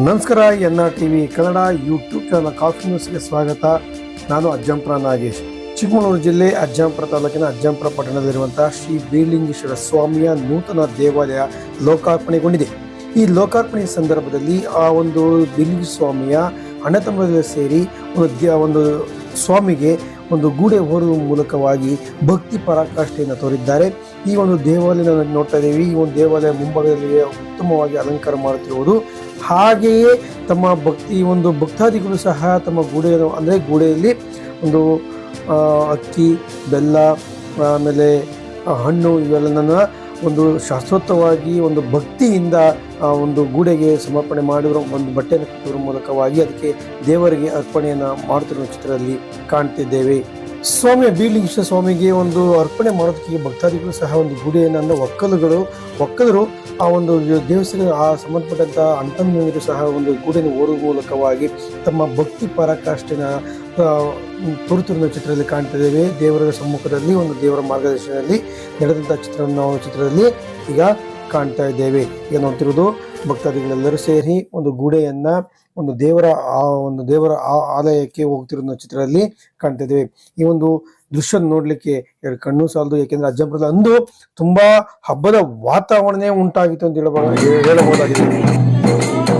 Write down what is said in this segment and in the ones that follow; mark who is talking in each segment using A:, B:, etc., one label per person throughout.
A: ನಮಸ್ಕಾರ N R T V Kannada YouTube channel coffee ನ್ಯೂಸ್ಗೆ ಸ್ವಾಗತ. ನಾನು ಅಜ್ಜಂಪುರ ನಾಗೇಶ್. ಚಿಕ್ಕಮಗಳೂರು ಜಿಲ್ಲೆ ಅಜ್ಜಂಪುರ ತಾಲೂಕಿನ ಅಜ್ಜಂಪುರ ಪಟ್ಟಣದಲ್ಲಿರುವಂತಹ ಶ್ರೀ ಬೀರ್ಲಿಂಗೇಶ್ವರ ಸ್ವಾಮಿಯ ನೂತನ ದೇವಾಲಯ ಲೋಕಾರ್ಪಣೆಗೊಂಡಿದೆ. ಈ ಲೋಕಾರ್ಪಣೆ ಸಂದರ್ಭದಲ್ಲಿ ಆ ಒಂದು ಬೀರ್ಲಿಂಗ ಸ್ವಾಮಿಯ ಅಣ್ಣತಮ್ಮದಲ್ಲಿ ಸೇರಿ ಒಂದು ಒಂದು ಸ್ವಾಮಿಗೆ ಒಂದು ಗೂಡೆ ಹೊರುವ ಮೂಲಕವಾಗಿ ಭಕ್ತಿ ಪರಾಕಾಷ್ಠೆಯನ್ನು ತೋರಿದ್ದಾರೆ. ಈ ಒಂದು ದೇವಾಲಯ ನೋಡ್ತಾ ಇದ್ದೀವಿ. ಈ ಒಂದು ದೇವಾಲಯ ಮುಂಭಾಗದಲ್ಲಿ ಉತ್ತಮವಾಗಿ ಅಲಂಕಾರ ಮಾಡುತ್ತಿರುವುದು ಹಾಗೆಯೇ ತಮ್ಮ ಭಕ್ತಿ, ಒಂದು ಭಕ್ತಾದಿಗಳು ಸಹ ತಮ್ಮ ಗೂಡೆಯನ್ನು, ಅಂದರೆ ಗೂಡೆಯಲ್ಲಿ ಒಂದು ಅಕ್ಕಿ, ಬೆಲ್ಲ, ಆಮೇಲೆ ಹಣ್ಣು ಇವೆಲ್ಲನ ಒಂದು ಶಾಶ್ವತವಾಗಿ ಒಂದು ಭಕ್ತಿಯಿಂದ ಒಂದು ಗೂಡೆಗೆ ಸಮರ್ಪಣೆ ಮಾಡಿರೋ ಒಂದು ಬಟ್ಟೆಯನ್ನು ಕಟ್ಟುವ ಮೂಲಕವಾಗಿ ಅದಕ್ಕೆ ದೇವರಿಗೆ ಅರ್ಪಣೆಯನ್ನು ಮಾಡುತ್ತಿರುವ ಚಿತ್ರದಲ್ಲಿ ಕಾಣ್ತಿದ್ದೇವೆ. ಸ್ವಾಮಿ ಬೀರ್ಲಿಂಗೇಶ್ವರ ಸ್ವಾಮಿಗೆ ಒಂದು ಅರ್ಪಣೆ ಮಾಡೋದಕ್ಕೆ ಭಕ್ತಾದಿಗಳು ಸಹ ಒಂದು ಗುಡಿಯನ್ನು ಒಕ್ಕಲುಗಳು, ಒಕ್ಕಲರು ಆ ಒಂದು ದೇವಸ್ಥಾನ ಆ ಸಂಬಂಧಪಟ್ಟಂತಹ ಅಣ್ಣತಮ್ಮಂದಿರು ಸಹ ಒಂದು ಗುಡಿಯನ್ನು ಓಡುವ ಮೂಲಕವಾಗಿ ತಮ್ಮ ಭಕ್ತಿ ಪರಾಕಾಷ್ಠೆನ ತುರುತುರಿನ ಚಿತ್ರದಲ್ಲಿ ಕಾಣ್ತಿದ್ದೇವೆ. ದೇವರ ಸಮ್ಮುಖದಲ್ಲಿ, ಒಂದು ದೇವರ ಮಾರ್ಗದರ್ಶನದಲ್ಲಿ ನಡೆದಂಥ ಚಿತ್ರವನ್ನು ನಾವು ಚಿತ್ರದಲ್ಲಿ ಈಗ ಕಾಣ್ತಾ ಇದ್ದೇವೆ. ಈಗ ನೋಡ್ತಿರೋದು ಭಕ್ತಾದಿಗಳೆಲ್ಲರೂ ಸೇರಿ ಒಂದು ಗೂಡೆಯನ್ನ ಒಂದು ದೇವರ ಆ ಒಂದು ದೇವರ ಆಲಯಕ್ಕೆ ಹೋಗ್ತಿರೋ ಚಿತ್ರದಲ್ಲಿ ಕಾಣ್ತಾ ಇದ್ದೇವೆ ಈ ಒಂದು ದೃಶ್ಯ ನೋಡ್ಲಿಕ್ಕೆ ಎರಡು ಕಣ್ಣು ಸಾಲದು ಯಾಕೆಂದ್ರೆ ಅಜ್ಜಂಪುರದ ಅಂದು ತುಂಬಾ ಹಬ್ಬದ ವಾತಾವರಣನೇ ಉಂಟಾಗಿತ್ತು ಅಂತ ಹೇಳಬಹುದು ಹೇಳಬಹುದಾಗಿದೆ.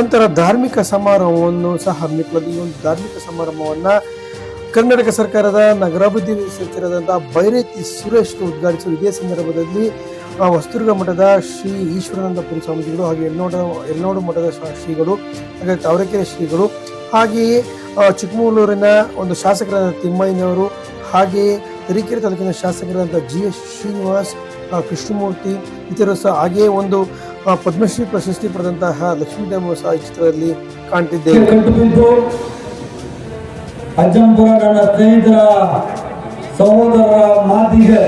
A: ನಂತರ ಧಾರ್ಮಿಕ ಸಮಾರಂಭವನ್ನು ಸಹ ಹಮ್ಮಿಕೊಳ್ಳಲು ಈ ಒಂದು ಧಾರ್ಮಿಕ ಸಮಾರಂಭವನ್ನ ಕರ್ನಾಟಕ ಸರ್ಕಾರದ ನಗರಾಭಿವೃದ್ಧಿ ಸಚಿವರಾದಂತಹ ಬೈರತಿ ಸುರೇಶ್ ಉದ್ಘಾಟಿಸಲು ಇದೇ ಸಂದರ್ಭದಲ್ಲಿ ವಸ್ತುರ್ಗ ಮಠದ ಶ್ರೀ ಈಶ್ವರಾನಂದಪುರಿ ಸ್ವಾಮೀಜಿಗಳು ಹಾಗೆ ಎಲ್ನೋಡ, ಎಲ್ನೋಡು ಮಠದ ಶ್ರೀ- ಶ್ರೀಗಳು, ಹಾಗೆ ತಾವರೆಕೆರೆ ಶ್ರೀಗಳು, ಹಾಗೆಯೇ ಚಿಕ್ಕಮಗಳೂರಿನ ಒಂದು ಶಾಸಕರಾದ ತಿಮ್ಮಯ್ಯನವರು, ಹಾಗೆಯೇ ತರೀಕೆರೆ ತಾಲೂಕಿನ ಶಾಸಕರಾದಂಥ ಜಿ ಎಸ್ ಶ್ರೀನಿವಾಸ್ ಕೃಷ್ಣಮೂರ್ತಿ, ಇತರರು ಸಹ ಹಾಗೆಯೇ ಒಂದು ಪದ್ಮಶ್ರೀ ಪ್ರಶಸ್ತಿ ಪಡೆದಂತಹ ಲಕ್ಷ್ಮೀದೇವ ಸಹ ಚಿತ್ರದಲ್ಲಿ ಕಾಣ್ತಿದ್ದೇವೆ.
B: ಅಜ್ಜಂಪುರ ನನ್ನ ಸ್ನೇಹಿತರ ಸಹೋದರರ ಮಾತಿಗೆ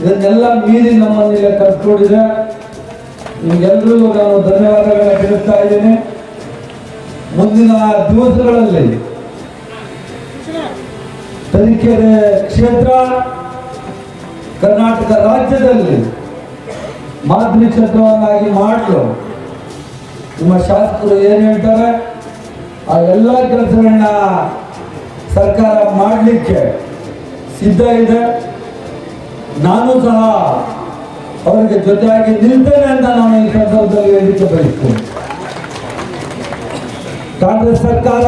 B: ಇದನ್ನೆಲ್ಲ ಮೀರಿ ನಮ್ಮಲ್ಲಿ ಕರ್ಕೊಂಡಿದೆ ನಿಮಗೆಲ್ಲರಿಗೂ ನಾನು ಧನ್ಯವಾದಗಳನ್ನ ತಿಳಿಸ್ತಾ ಇದ್ದೇನೆ. ಮುಂದಿನ ದಿವಸಗಳಲ್ಲಿ ತರೀಕೆರೆ ಕ್ಷೇತ್ರ ಕರ್ನಾಟಕ ರಾಜ್ಯದಲ್ಲಿ ಮಾದರಿ ಕ್ಷೇತ್ರವನ್ನಾಗಿ ಮಾಡಲು. ನಿಮ್ಮ ಶಾಸಕರು ಏನು ಹೇಳ್ತಾರೆ? ಆ ಎಲ್ಲ ಕೆಲಸಗಳನ್ನ ಸರ್ಕಾರ ಮಾಡಲಿಕ್ಕೆ ಸಿದ್ಧ ಇದೆ. ನಾನು ಸಹ ಅವರಿಗೆ ಜೊತೆಯಾಗಿ ನಿಲ್ತೇನೆ ಅಂತ ನಾನು ಈ ಸಂದರ್ಭದಲ್ಲಿ ಹೇಳಿಕೆ ಬಯಸ್ತೇನೆ. ಕಾಂಗ್ರೆಸ್ ಸರ್ಕಾರ,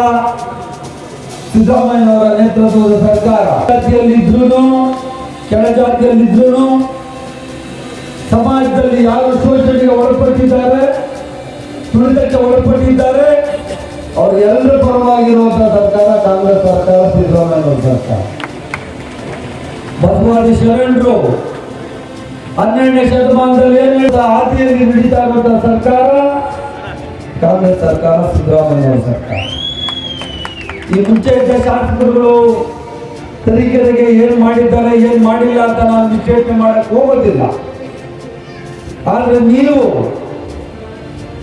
B: ಸಿದ್ದರಾಮಯ್ಯನವರ ನೇತೃತ್ವದ ಸರ್ಕಾರ ಜಾತಿಯಲ್ಲಿದ್ರೂ ಕೆಳಜಾತಿಯಲ್ಲಿದ್ರೂ ಸಮಾಜದಲ್ಲಿ ಯಾರು ಶೋಷಣೆಗೆ ಒಳಪಟ್ಟಿದ್ದಾರೆ, ತುಳಿತಕ್ಕೆ ಒಳಪಟ್ಟಿದ್ದಾರೆ, ಅವರು ಎಲ್ಲರ ಪರವಾಗಿರುವಂತಹ ಸರ್ಕಾರ ಕಾಂಗ್ರೆಸ್ ಸರ್ಕಾರ, ಸಿದ್ದರಾಮಯ್ಯ ಸರ್ಕಾರ. ಬಸವಾದಿ ಶರಣರು ಹನ್ನೆರಡನೇ ಶತಮಾನದಲ್ಲಿ ಏನು ಆದಿಯಲ್ಲಿ ನಡೀತಾ ಇರುವಂತಹ ಸರ್ಕಾರ ಕಾಂಗ್ರೆಸ್ ಸರ್ಕಾರ, ಸಿದ್ದರಾಮಯ್ಯ ಸರ್ಕಾರ. ಈ ಮುಂಚೆ ಇದ್ದ ಶಾಸಕರುಗಳು ತರೀಕೆರೆಗೆ ಏನ್ ಮಾಡಿದ್ದಾರೆ, ಏನ್ ಮಾಡಿಲ್ಲ ಅಂತ ನಾನು ವಿಶ್ಲೇಷಣೆ ಮಾಡಕ್ ಹೋಗೋದಿಲ್ಲ. ಆದ್ರೆ ನೀವು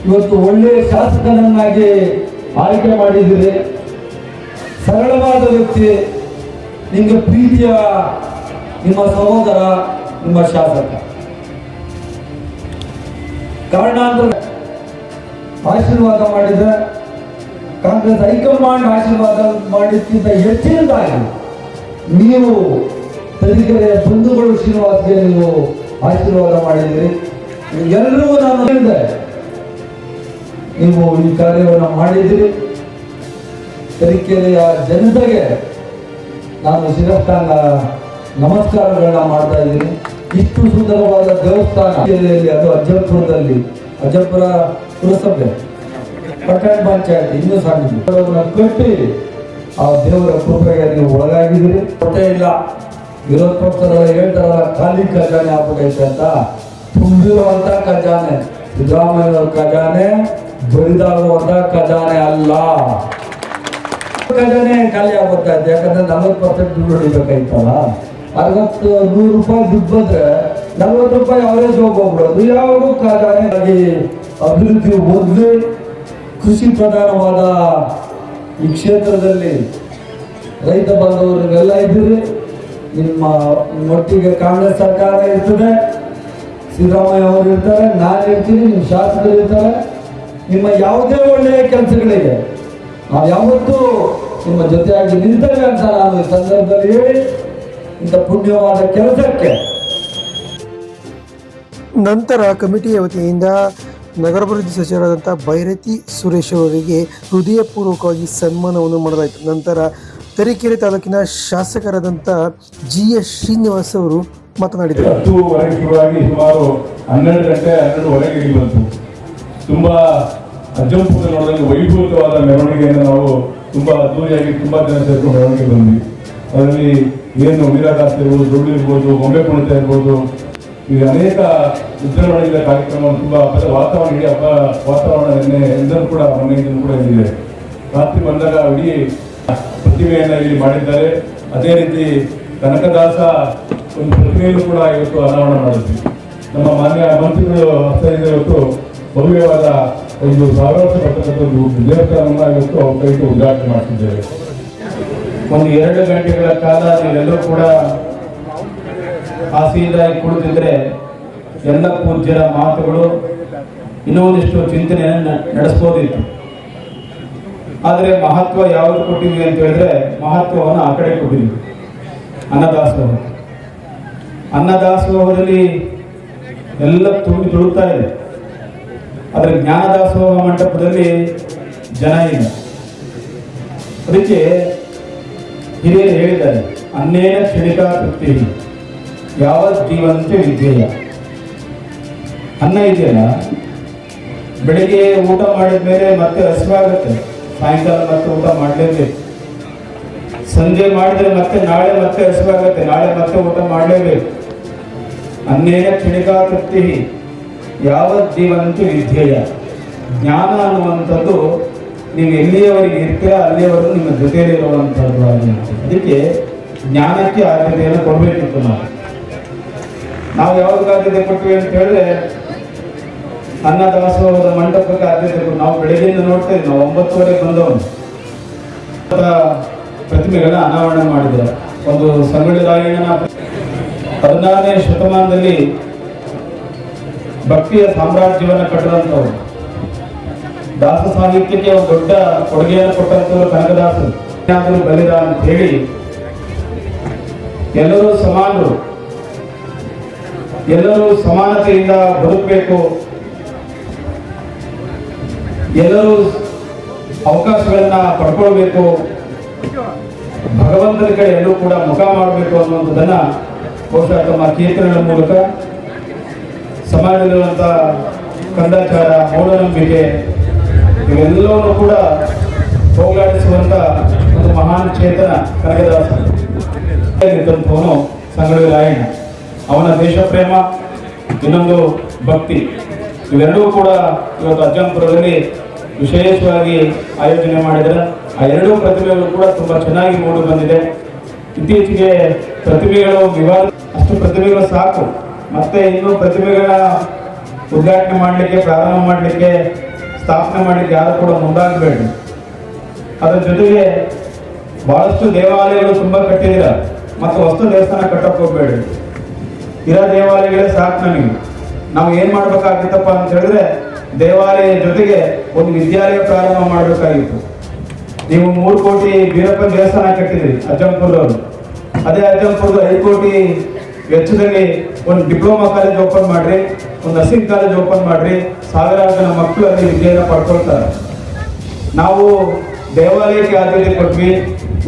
B: ಇವತ್ತು ಒಳ್ಳೆಯ ಶಾಸಕನನ್ನಾಗಿ ಆಯ್ಕೆ ಮಾಡಿದಿರಿ ಸರಳವಾದ ವ್ಯಕ್ತಿ, ನಿಮಗೆ ಪ್ರೀತಿಯ ನಿಮ್ಮ ಸಹೋದರ, ನಿಮ್ಮ ಶಾಸಕ. ಕಾರಣಾಂತರ ಆಶೀರ್ವಾದ ಮಾಡಿದ್ರೆ ಕಾಂಗ್ರೆಸ್ ಹೈಕಮಾಂಡ್ ಆಶೀರ್ವಾದ ಮಾಡಿದ್ದಕ್ಕಿಂತ ಹೆಚ್ಚಿನದಾಗಿ ನೀವು ತರೀಕೆರೆಯ ಬಂಧುಗಳು ಶ್ರೀನಿವಾಸ್ಗೆ ನೀವು ಆಶೀರ್ವಾದ ಮಾಡಿದ್ರಿ ಎಲ್ಲರಿಗೂ ನಾನು ಹೇಳಿದೆ. ನೀವು ಈ ಕಾರ್ಯವನ್ನು ಮಾಡಿದಿರಿ ತರೀಕೆರೆಯ ಜನತೆಗೆ ನಾನು ಶಿರಸ್ಥಾನ ನಮಸ್ಕಾರಗಳನ್ನ ಮಾಡ್ತಾ ಇದ್ದೀನಿ. ಇಷ್ಟು ಸುಂದರವಾದ ದೇವಸ್ಥಾನ ಅದು ಅಜ್ಜಪುರದಲ್ಲಿ, ಅಜ್ಜಪುರ ಪುರಸಭೆ, ಪಟ್ಟಣ ಪಂಚಾಯತ್, ಇನ್ನೂ ಸಾಧ್ಯ ಕಟ್ಟಿ ಆ ದೇವರ ಕೃಪೆಗೆ ನೀವು ಒಳಗಾಗಿದ್ದೀರಿ. ಕೊಟ್ಟೆ ಇಲ್ಲ. ವಿರೋಧ ಪಕ್ಷದವರು ಹೇಳ್ತಾರಲ್ಲ, ಖಾಲಿ ಖಜಾನೆ ಆಗ್ಬಿಟ್ಟೈತೆ ಅಂತ. ತುಂಬಿರುವಂತ ಖಜಾನೆ ಸಿದ್ದರಾಮಯ್ಯ ಖಜಾನೆ, ಬರಿದಾಗುವಂತ ಖಜಾನೆ ಅಲ್ಲ. ಖಜಾನೆ ಖಾಲಿ ಆಗುತ್ತೆ ಯಾಕಂದ್ರೆ ನಲ್ವತ್ತು ಪರ್ಸೆಂಟ್ ದುಡ್ಡು ಹೊಡಿಬೇಕಾಯ್ತಲ್ಲ. ಅರವತ್ತು, ನೂರು ರೂಪಾಯಿ ದುಡ್ಡು ಬಂದ್ರೆ ನಲ್ವತ್ತು ರೂಪಾಯಿ ಅವರೇಜ್ ಹೋಗ್ಬಿಡೋದು ಯಾವಾಗೂ ಖಜಾನೆ? ಅಭಿವೃದ್ಧಿ ಮೊದ್ಲು ಕೃಷಿ ಪ್ರಧಾನವಾದ ಈ ಕ್ಷೇತ್ರದಲ್ಲಿ ರೈತ ಬಾಂಧವರಿಗೆಲ್ಲ ಇದ್ದೀರಿ. ನಿಮ್ಮ ಒಟ್ಟಿಗೆ ಕಾಂಗ್ರೆಸ್ ಸರ್ಕಾರ ಇರ್ತದೆ. ಸಿದ್ದರಾಮಯ್ಯ ಅವರು ಇರ್ತಾರೆ, ನಾನು ಇರ್ತೀನಿ, ನಿಮ್ಮ ಶಾಸಕರು ಇರ್ತಾರೆ. ನಿಮ್ಮ ಯಾವುದೇ ಒಳ್ಳೆಯ ಕೆಲಸಗಳಿಗೆ ನಾವು ಯಾವತ್ತೂ ನಿಮ್ಮ ಜೊತೆಯಾಗಿ ನಿಲ್ತೇವೆ ಅಂತ ನಾನು ಈ ಸಂದರ್ಭದಲ್ಲಿ ಹೇಳಿ, ಇಂಥ ಪುಣ್ಯವಾದ ಕೆಲಸಕ್ಕೆ.
A: ನಂತರ ಕಮಿಟಿಯ ವತಿಯಿಂದ ನಗರಾಭಿವೃದ್ಧಿ ಸಚಿವರಾದಂಥ ಭೈರತಿ ಸುರೇಶ್ ಅವರಿಗೆ ಹೃದಯಪೂರ್ವಕವಾಗಿ ಸನ್ಮಾನವನ್ನು ಮಾಡಲಾಯಿತು. ನಂತರ ತರೀಕೆರೆ ತಾಲೂಕಿನ ಶಾಸಕರಾದಂಥ ಜಿ ಎಸ್ ಶ್ರೀನಿವಾಸ್ ಅವರು ಮಾತನಾಡಿದರು.
C: ಸುಮಾರು ಹನ್ನೆರಡು ಗಂಟೆ, ಹನ್ನೆರಡುವರೆಗೆ ಬಂತು. ತುಂಬಾ ಅಜ್ಜಂಪುರ ನೋಡಿದಾಗ ವೈಭವವಾದ ಮೆರವಣಿಗೆಯನ್ನು ನಾವು ತುಂಬಾ ಅದ್ದೂರಿಯಾಗಿ ತುಂಬಾ ಜನ ಸೇರಿಕೊಂಡು ಮೆರವಣಿಗೆ ಬಂದ್ವಿ. ಅದರಲ್ಲಿ ಏನು ವೀರದಾಸ ಇರ್ಬೋದು ದುಡ್ಡು ಇರ್ಬೋದು ಗೊಂಬೆ ಕುಣಿತ ಇರ್ಬೋದು, ಈ ಅನೇಕ ವಿಜೃಂಭಣೆಗಳ ಕಾರ್ಯಕ್ರಮವನ್ನು ತುಂಬಾ ಹಬ್ಬದ ವಾತಾವರಣ, ಇಡೀ ಹಬ್ಬ ವಾತಾವರಣ ನಿನ್ನೆ ಎಲ್ಲರೂ ಕೂಡ ಮೊನ್ನೆಯಿಂದ ಕೂಡ ಇದೆ ರಾತ್ರಿ ಬಂದಾಗ ಇಡೀ ಪ್ರತಿಮೆಯನ್ನ ಇಲ್ಲಿ ಮಾಡಿದ್ದಾರೆ. ಅದೇ ರೀತಿ ಕನಕದಾಸ ಒಂದು ಪ್ರತಿಮೆಯನ್ನು ಕೂಡ ಇವತ್ತು ಅನಾವರಣ ಮಾಡಿದ್ವಿ ನಮ್ಮ ಮಾನ್ಯ ಮಂತ್ರಿಗಳು ಹಸ್ತದಿಂದ ಇವತ್ತು. ಭವ್ಯವಾದ ಒಂದು ಸಾವಿರ ವರ್ಷ ಬರ್ತಕ್ಕಂಥ ಒಂದು ದೇವಸ್ಥಾನವನ್ನ ಇವತ್ತು ಕೈಗೆ ಉದ್ಘಾಟನೆ ಮಾಡ್ತಿದ್ದೇವೆ
D: ಒಂದು ಎರಡು ಗಂಟೆಗಳ ಕಾಲ ನೀವೆಲ್ಲರೂ ಕೂಡ ಆಸೆಯಿಂದ ಕುಳಿತಿದ್ರೆ ಎಲ್ಲ ಪೂಜ್ಯರ ಮಾತುಗಳು, ಇನ್ನೊಂದಿಷ್ಟು ಚಿಂತನೆಯನ್ನು ನಡೆಸ್ಬೋದಿತ್ತು. ಆದರೆ ಮಹತ್ವ ಯಾವುದು ಕೊಟ್ಟಿದ್ವಿ ಅಂತ ಹೇಳಿದ್ರೆ, ಮಹತ್ವವನ್ನು ಆ ಕಡೆ ಕೊಟ್ಟಿದ್ವಿ ಅನ್ನದಾಸೋಹ. ಅನ್ನದಾಸೋಹದಲ್ಲಿ ಎಲ್ಲ ತುಂಬಿ ತುಳುಕ್ತಾ ಇದೆ. ಆದರೆ ಜ್ಞಾನದಾಸೋಹ ಮಂಟಪದಲ್ಲಿ ಜನ ಇಲ್ಲ. ಅದಕ್ಕೆ ಹಿರಿಯರು ಹೇಳಿದ್ದಾರೆ, ಅನ್ನೇನ ಕ್ಷಣಿಕಾ ತೃಪ್ತಿ ಯಾವ ಜೀವಂತ ವಿದ್ಯೆಯ? ಅನ್ನ ಇದೆಯಲ್ಲ? ಬೆಳಿಗ್ಗೆ ಊಟ ಮಾಡಿದ ಮೇಲೆ ಮತ್ತೆ ಹಸಿವಾಗುತ್ತೆ ಸಾಯಂಕಾಲ ಮತ್ತೆ ಊಟ ಮಾಡಲೇಬೇಕು. ಸಂಜೆ ಮಾಡಿದ್ರೆ ಮತ್ತೆ ನಾಳೆ ಮತ್ತೆ ಹಸಿವಾಗುತ್ತೆ ನಾಳೆ ಮತ್ತೆ ಊಟ ಮಾಡಲೇಬೇಕು. ಅನ್ನೇನ ಕ್ಷಣಿಕಾ ತೃಪ್ತಿ. ಯಾವ ಜೀವಂತೂ ವಿಧೇಯ ಜ್ಞಾನ ಅನ್ನುವಂಥದ್ದು ನೀವು ಎಲ್ಲಿಯವರೆಗೆ ಇರ್ತೀರಾ, ಅಲ್ಲಿಯವರೆಗೂ ನಿಮ್ಮ ಜೊತೆಯಲ್ಲಿರುವಂಥದ್ದು ಅದಕ್ಕೆ ಜ್ಞಾನಕ್ಕೆ ಆದ್ಯತೆಯನ್ನು ಕೊಡಬೇಕಿತ್ತು ನಾವು. ನಾವು ಯಾವಾಗ ಆದ್ಯತೆ ಕೊಟ್ವಿ ಅಂತ ಹೇಳಿದ್ರೆ ಅನ್ನದಾಸೋಹದ ಮಂಟಪಕ್ಕೆ ಆದ್ಯತೆ ನಾವು ಬೆಳಗ್ಗೆಯಿಂದ ನೋಡ್ತೇವೆ ನಾವು ಒಂಬತ್ತುವರೆಗೆ ಬಂದವನು. ಪ್ರತಿಮೆಗಳನ್ನ ಅನಾವರಣ ಮಾಡಿದ್ದಾರೆ. ಒಂದು ಸಂಗೊಳ್ಳಿ ರಾಯಣ್ಣನ ಹದಿನಾರನೇ ಶತಮಾನದಲ್ಲಿ ಭಕ್ತಿಯ ಸಾಮ್ರಾಜ್ಯವನ್ನು ಕಟ್ಟದಂಥವ್ರು ದಾಸ ಸಾಹಿತ್ಯಕ್ಕೆ ಒಂದು ದೊಡ್ಡ ಕೊಡುಗೆಯನ್ನು ಕೊಟ್ಟಂಥವ್ರು ಕನಕದಾಸರು. ಏನಾದರೂ ಅಂತ ಹೇಳಿ ಎಲ್ಲರೂ ಸಮಾನರು. ಎಲ್ಲರೂ ಸಮಾನತೆಯಿಂದ ಬದುಕಬೇಕು. ಎಲ್ಲರೂ ಅವಕಾಶಗಳನ್ನ ಪಡ್ಕೊಳ್ಬೇಕು. ಭಗವಂತನ ಕಡೆ ಎಲ್ಲರೂ ಕೂಡ ಮುಖ ಮಾಡಬೇಕು ಅನ್ನುವಂಥದ್ದನ್ನ ಬಹುಶಃ ತಮ್ಮ ಕೀರ್ತನೆಗಳ ಮೂಲಕ ಸಮಾಜದಲ್ಲಿರುವಂಥ ಕಂದಾಚಾರ, ಮೂಢನಂಬಿಕೆ, ಇವೆಲ್ಲವನ್ನು ಕೂಡ ಹೋಗಾಡಿಸುವಂತ ಒಂದು ಮಹಾನ್ ಚೇತನ ಕನಕದಾಸ. ಇದ್ದಂಥವನು ಸಂಗೊಳ್ಳಿ ರಾಯಣ್ಣ, ಅವನ ದೇಶ ಪ್ರೇಮ, ಇನ್ನೊಂದು ಭಕ್ತಿ. ಇವೆರಡೂ ಕೂಡ ಇವತ್ತು ಅಜ್ಜಂಪುರದಲ್ಲಿ ವಿಶೇಷವಾಗಿ ಆಯೋಜನೆ ಮಾಡಿದರೆ ಆ ಎರಡೂ ಪ್ರತಿಭೆಗಳು ಕೂಡ ತುಂಬಾ ಚೆನ್ನಾಗಿ ಮೂಡಿ ಬಂದಿದೆ. ಇತ್ತೀಚೆಗೆ ಪ್ರತಿಭೆಗಳು ವಿವಾದ, ಅಷ್ಟು ಪ್ರತಿಭೆಗಳು ಸಾಕು. ಮತ್ತೆ ಇನ್ನು ಪ್ರತಿಭೆಗಳ ಉದ್ಘಾಟನೆ ಮಾಡಲಿಕ್ಕೆ, ಪ್ರಾರಂಭ ಮಾಡಲಿಕ್ಕೆ, ಸ್ಥಾಪನೆ ಮಾಡಲಿಕ್ಕೆ ಯಾರು ಕೂಡ ಮುಂದಾಗಬೇಡಿ. ಅದರ ಜೊತೆಗೆ ಬಹಳಷ್ಟು ದೇವಾಲಯಗಳು ತುಂಬಾ ಕಟ್ಟಿದ್ದೀರ. ಮತ್ತು ವಸ್ತು ದೇವಸ್ಥಾನ ಕಟ್ಟಕ್ಕೆ ಹೋಗ್ಬೇಡಿ. ಇರೋ ದೇವಾಲಯಗಳೇ ಸಾಕು ನಮಗೆ. ನಾವು ಏನು ಮಾಡ್ಬೇಕಾಗಿತ್ತಪ್ಪ ಅಂತ ಹೇಳಿದ್ರೆ ದೇವಾಲಯ ಜೊತೆಗೆ ಒಂದು ವಿದ್ಯಾಲಯ ಪ್ರಾರಂಭ ಮಾಡಬೇಕಾಗಿತ್ತು. ನೀವು ಮೂರು ಕೋಟಿ ಬೀರಪ್ಪನ ದೇವಸ್ಥಾನ ಕಟ್ಟಿದ್ರಿ ಅಜ್ಜಂಪುರದವರು. ಅದೇ ಅಜ್ಜಂಪುರದ ಐದು ಕೋಟಿ ವೆಚ್ಚದಲ್ಲಿ ಒಂದು ಡಿಪ್ಲೊಮಾ ಕಾಲೇಜ್ ಓಪನ್ ಮಾಡ್ರಿ, ಒಂದು ನರ್ಸಿಂಗ್ ಕಾಲೇಜ್ ಓಪನ್ ಮಾಡ್ರಿ, ಸಾವಿರಾರು ಜನ ಮಕ್ಕಳು ಅಲ್ಲಿ ವಿದ್ಯೆಯನ್ನು ಪಡ್ಕೊಳ್ತಾರೆ. ನಾವು ದೇವಾಲಯಕ್ಕೆ ಆದ್ಯತೆ ಕೊಟ್ವಿ,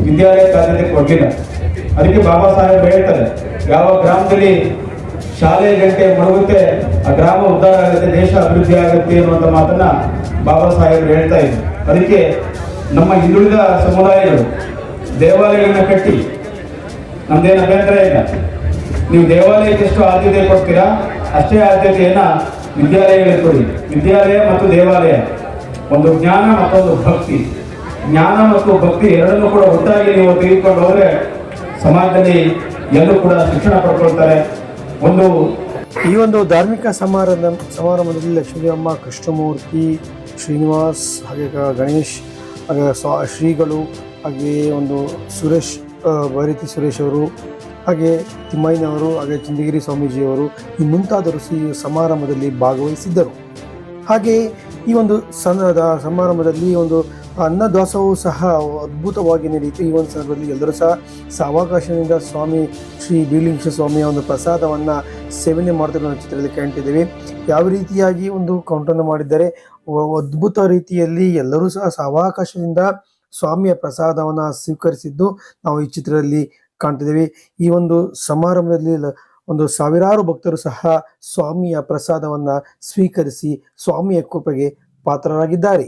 D: ವಿದ್ಯಾಲಯಕ್ಕೆ ಆದ್ಯತೆ ಕೊಡಲಿಲ್ಲ. ಅದಕ್ಕೆ ಬಾಬಾ ಸಾಹೇಬ್ ಹೇಳ್ತಾರೆ, ಯಾವ ಗ್ರಾಮದಲ್ಲಿ ಶಾಲೆಯ ಗಂಟೆ ಮುಳುಗುತ್ತೆ, ಆ ಗ್ರಾಮ ಉದ್ಧಾರ ಆಗುತ್ತೆ, ದೇಶ ಅಭಿವೃದ್ಧಿ ಆಗುತ್ತೆ ಅನ್ನುವಂಥ ಮಾತನ್ನ ಬಾಬಾ ಸಾಹೇಬರು ಹೇಳ್ತಾ ಇದ್ರು. ಅದಕ್ಕೆ ನಮ್ಮ ಹಿಂದುಳಿದ ಸಮುದಾಯಗಳು ದೇವಾಲಯಗಳನ್ನ ಕಟ್ಟಿ, ನಮ್ದೇನು ಅಭ್ಯಂತರ ಇಲ್ಲ. ನೀವು ದೇವಾಲಯಕ್ಕೆ ಎಷ್ಟು ಆದ್ಯತೆ ಕೊಡ್ತೀರಾ, ಅಷ್ಟೇ ಆದ್ಯತೆಯನ್ನ ವಿದ್ಯಾಲಯಗಳಿಗೆ ಕೊಡಿ. ವಿದ್ಯಾಲಯ ಮತ್ತು ದೇವಾಲಯ, ಒಂದು ಜ್ಞಾನ ಮತ್ತೊಂದು ಭಕ್ತಿ. ಜ್ಞಾನ ಮತ್ತು ಭಕ್ತಿ ಎರಡನ್ನೂ ಕೂಡ ಒಟ್ಟಾಗಿ ನೀವು ತೆಗೆದುಕೊಂಡು ಹೋದರೆ ಸಮಾಜದಲ್ಲಿ ಎಲ್ಲರೂ ಕೂಡ ಶಿಕ್ಷಣ ಪಡ್ಕೊಳ್ತಾರೆ. ಒಂದು
A: ಈ ಒಂದು ಧಾರ್ಮಿಕ ಸಮಾರಂಭ ಸಮಾರಂಭದಲ್ಲಿ ಲಕ್ಷ್ಮೀದೇವಮ್ಮ ಕೃಷ್ಣಮೂರ್ತಿ, ಶ್ರೀನಿವಾಸ್, ಹಾಗೆ ಗಣೇಶ್, ಹಾಗೆ ಸ್ವಾ ಶ್ರೀಗಳು, ಹಾಗೆ ಒಂದು ಸುರೇಶ್ ಭೈರತಿ ಸುರೇಶ್ ಅವರು, ಹಾಗೆ ತಿಮ್ಮಯ್ಯನವರು, ಹಾಗೆ ಚಿಂದಗಿರಿ ಸ್ವಾಮೀಜಿಯವರು ಈ ಮುಂತಾದರು ಈ ಸಮಾರಂಭದಲ್ಲಿ ಭಾಗವಹಿಸಿದ್ದರು. ಹಾಗೆ ಈ ಒಂದು ಸಮಾರಂಭದಲ್ಲಿ ಒಂದು ಅನ್ನದಾಸೋಹವು ಸಹ ಅದ್ಭುತವಾಗಿ ನಡೆಯಿತು ಈ ಒಂದು ಸಂದರ್ಭದಲ್ಲಿ ಎಲ್ಲರೂ ಸಹ ಸಾವಕಾಶದಿಂದ ಸ್ವಾಮಿ ಶ್ರೀ ಬೀಲಿಂಗೇಶ್ವರ ಸ್ವಾಮಿಯ ಒಂದು ಪ್ರಸಾದವನ್ನು ಸೇವನೆ ಮಾಡ್ತಿರೋ ಚಿತ್ರದಲ್ಲಿ ಕಾಣ್ತಿದ್ದೇವೆ. ಯಾವ ರೀತಿಯಾಗಿ ಒಂದು ಕೌಂಟನ್ನು ಮಾಡಿದ್ದಾರೆ ಅದ್ಭುತ ರೀತಿಯಲ್ಲಿ ಎಲ್ಲರೂ ಸಹ ಸಾವಕಾಶದಿಂದ ಸ್ವಾಮಿಯ ಪ್ರಸಾದವನ್ನು ಸ್ವೀಕರಿಸಿದ್ದು ನಾವು ಈ ಚಿತ್ರದಲ್ಲಿ ಕಾಣ್ತಿದ್ದೇವೆ. ಈ ಒಂದು ಸಮಾರಂಭದಲ್ಲಿ ಒಂದು ಸಾವಿರಾರು ಭಕ್ತರು ಸಹ ಸ್ವಾಮಿಯ ಪ್ರಸಾದವನ್ನು ಸ್ವೀಕರಿಸಿ ಸ್ವಾಮಿಯ ಕೃಪೆಗೆ ಪಾತ್ರರಾಗಿದ್ದಾರೆ.